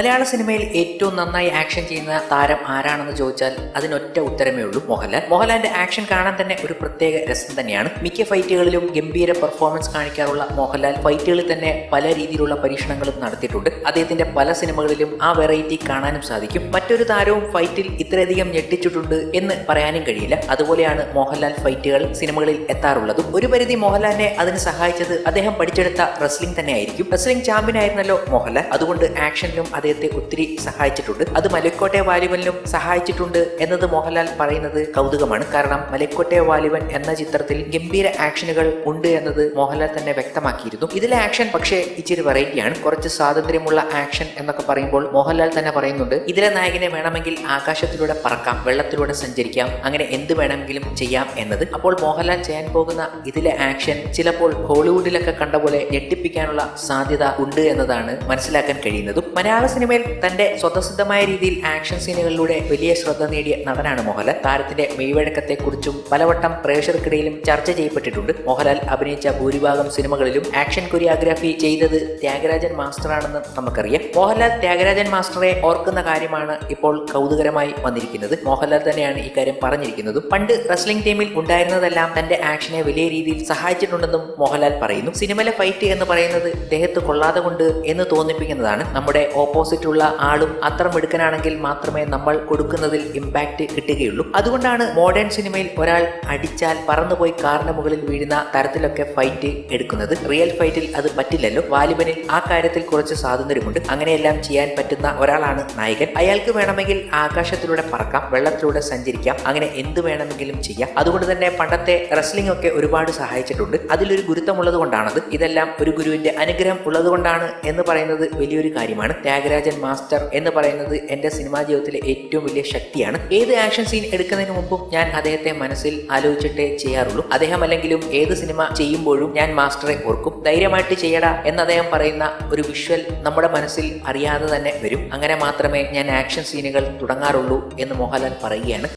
മലയാള സിനിമയിൽ ഏറ്റവും നന്നായി ആക്ഷൻ ചെയ്യുന്ന താരം ആരാണെന്ന് ചോദിച്ചാൽ അതിനൊറ്റ ഉത്തരമേ ഉള്ളൂ മോഹൻലാൽ. മോഹൻലാലിന്റെ ആക്ഷൻ കാണാൻ തന്നെ ഒരു പ്രത്യേക രസം തന്നെയാണ്. മിക്ക ഫൈറ്റുകളിലും ഗംഭീര പെർഫോമൻസ് കാണിക്കാറുള്ള മോഹൻലാൽ ഫൈറ്റുകളിൽ തന്നെ പല രീതിയിലുള്ള പരീക്ഷണങ്ങളും നടത്തിയിട്ടുണ്ട്. അദ്ദേഹത്തിന്റെ പല സിനിമകളിലും ആ വെറൈറ്റി കാണാനും സാധിക്കും. മറ്റൊരു താരവും ഫൈറ്റിൽ ഇത്രയധികം ഞെട്ടിച്ചിട്ടുണ്ട് എന്ന് പറയാനും കഴിയില്ല. അതുപോലെയാണ് മോഹൻലാൽ ഫൈറ്റുകൾ സിനിമകളിൽ എത്താറുള്ളതും. ഒരു പരിധി മോഹൻലാലിനെ അതിന് സഹായിച്ചത് അദ്ദേഹം പഠിച്ചെടുത്ത റെസ്ലിംഗ് തന്നെയായിരിക്കും. റെസ്ലിംഗ് ചാമ്പ്യൻ ആയിരുന്നല്ലോ മോഹൻലാൽ. അതുകൊണ്ട് ആക്ഷനിലും അദ്ദേഹത്തെ ഒത്തിരി സഹായിച്ചിട്ടുണ്ട്. അത് മലക്കോട്ടെ വാലിബനിലും സഹായിച്ചിട്ടുണ്ട് എന്നത് മോഹൻലാൽ പറയുന്നത് കൗതുകമാണ്. കാരണം മലക്കോട്ടെ വാലിബൻ എന്ന ചിത്രത്തിൽ ഗംഭീര ആക്ഷനുകൾ ഉണ്ട് എന്നത് മോഹൻലാൽ തന്നെ വ്യക്തമാക്കിയിരുന്നു. ഇതിലെ ആക്ഷൻ പക്ഷേ ഇച്ചിരി പറയുകയാണ് കുറച്ച് സ്വാതന്ത്ര്യമുള്ള ആക്ഷൻ എന്നൊക്കെ പറയുമ്പോൾ മോഹൻലാൽ തന്നെ പറയുന്നുണ്ട്. ഇതിലെ നായകനെ വേണമെങ്കിൽ ആകാശത്തിലൂടെ പറക്കാം വെള്ളത്തിലൂടെ സഞ്ചരിക്കാം അങ്ങനെ എന്ത് വേണമെങ്കിലും ചെയ്യാം എന്നത്. അപ്പോൾ മോഹൻലാൽ ചെയ്യാൻ പോകുന്ന ഇതിലെ ആക്ഷൻ ചിലപ്പോൾ ഹോളിവുഡിലൊക്കെ കണ്ട പോലെ ഞെട്ടിപ്പിക്കാനുള്ള സാധ്യത ഉണ്ട് എന്നതാണ് മനസ്സിലാക്കാൻ കഴിയുന്നതും. മലയാള സിനിമയിൽ തന്റെ സ്വതസിദ്ധമായ രീതിയിൽ ആക്ഷൻ സീനുകളിലൂടെ വലിയ ശ്രദ്ധ നേടിയ നടനാണ് മോഹൻലാൽ. താരത്തിന്റെ മെയ്വഴക്കത്തെക്കുറിച്ചും പലവട്ടം പ്രേക്ഷകർക്കിടയിലും ചർച്ച ചെയ്യപ്പെട്ടിട്ടുണ്ട്. മോഹൻലാൽ അഭിനയിച്ച ഭൂരിഭാഗം സിനിമകളിലും ആക്ഷൻ കൊറിയോഗ്രാഫി ചെയ്തത് ത്യാഗരാജൻ മാസ്റ്ററാണെന്ന് നമുക്കറിയാം. മോഹൻലാൽ ത്യാഗരാജൻ മാസ്റ്ററെ ഓർക്കുന്ന കാര്യമാണ് ഇപ്പോൾ കൗതുകരമായി വന്നിരിക്കുന്നത്. മോഹൻലാൽ തന്നെയാണ് ഇക്കാര്യം പറഞ്ഞിരിക്കുന്നതും. പണ്ട് റെസ്ലിംഗ് ടീമിൽ ഉണ്ടായിരുന്നതെല്ലാം തന്റെ ആക്ഷനെ വലിയ രീതിയിൽ സഹായിച്ചിട്ടുണ്ടെന്നും മോഹൻലാൽ പറയുന്നു. സിനിമയിലെ ഫൈറ്റ് എന്ന് പറയുന്നത് ദേഹത്ത് കൊള്ളാതെ കൊണ്ട് എന്ന് തോന്നിപ്പിക്കുന്നതാണ് നമ്മുടെ ഓപ്പോസിറ്റ് ഉള്ള ആളും അത്ര മിടുക്കനാണെങ്കിൽ മാത്രമേ നമ്മൾ കൊടുക്കുന്നതിൽ ഇമ്പാക്റ്റ് കിട്ടുകയുള്ളൂ. അതുകൊണ്ടാണ് മോഡേൺ സിനിമയിൽ ഒരാൾ അടിച്ചാൽ പറന്നുപോയി കാറിന് മുകളിൽ വീഴുന്ന തരത്തിലൊക്കെ ഫൈറ്റ് എടുക്കുന്നത്. റിയൽ ഫൈറ്റിൽ അത് പറ്റില്ലല്ലോ. വാലിബനിൽ ആ കാര്യത്തിൽ കുറച്ച് സ്വാതന്ത്ര്യമുണ്ട്. അങ്ങനെയെല്ലാം ചെയ്യാൻ പറ്റുന്ന ഒരാളാണ് നായകൻ. അയാൾക്ക് വേണമെങ്കിൽ ആകാശത്തിലൂടെ പറക്കാം വെള്ളത്തിലൂടെ സഞ്ചരിക്കാം അങ്ങനെ എന്ത് വേണമെങ്കിലും ചെയ്യാം. അതുകൊണ്ട് തന്നെ പണ്ടത്തെ റെസ്ലിംഗ് ഒക്കെ ഒരുപാട് സഹായിച്ചിട്ടുണ്ട്. അതിലൊരു ഗുരുത്വമുള്ളത് കൊണ്ടാണത്. ഇതെല്ലാം ഒരു ഗുരുവിന്റെ അനുഗ്രഹം ഉള്ളതുകൊണ്ടാണ് എന്ന് പറയുന്നത് വലിയൊരു കാര്യമാണ്. ത്യാഗരാജൻ മാസ്റ്റർ എന്ന് പറയുന്നത് എന്റെ സിനിമാ ജീവിതത്തിലെ ഏറ്റവും വലിയ ശക്തിയാണ്. ഏത് ആക്ഷൻ സീൻ എടുക്കുന്നതിന് മുമ്പും ഞാൻ അദ്ദേഹത്തെ മനസ്സിൽ ആലോചിച്ചിട്ടേ ചെയ്യാറുള്ളൂ. അദ്ദേഹം അല്ലെങ്കിലും ഏത് സിനിമ ചെയ്യുമ്പോഴും ഞാൻ മാസ്റ്ററെ ഓർക്കും. ധൈര്യമായിട്ട് ചെയ്യടാ എന്ന് അദ്ദേഹം പറയുന്ന ഒരു വിഷ്വൽ നമ്മുടെ മനസ്സിൽ അറിയാതെ തന്നെ വരും. അങ്ങനെ മാത്രമേ ഞാൻ ആക്ഷൻ സീനുകൾ തുടങ്ങാറുള്ളൂ എന്ന് മോഹൻലാൽ പറയുകയാണ്.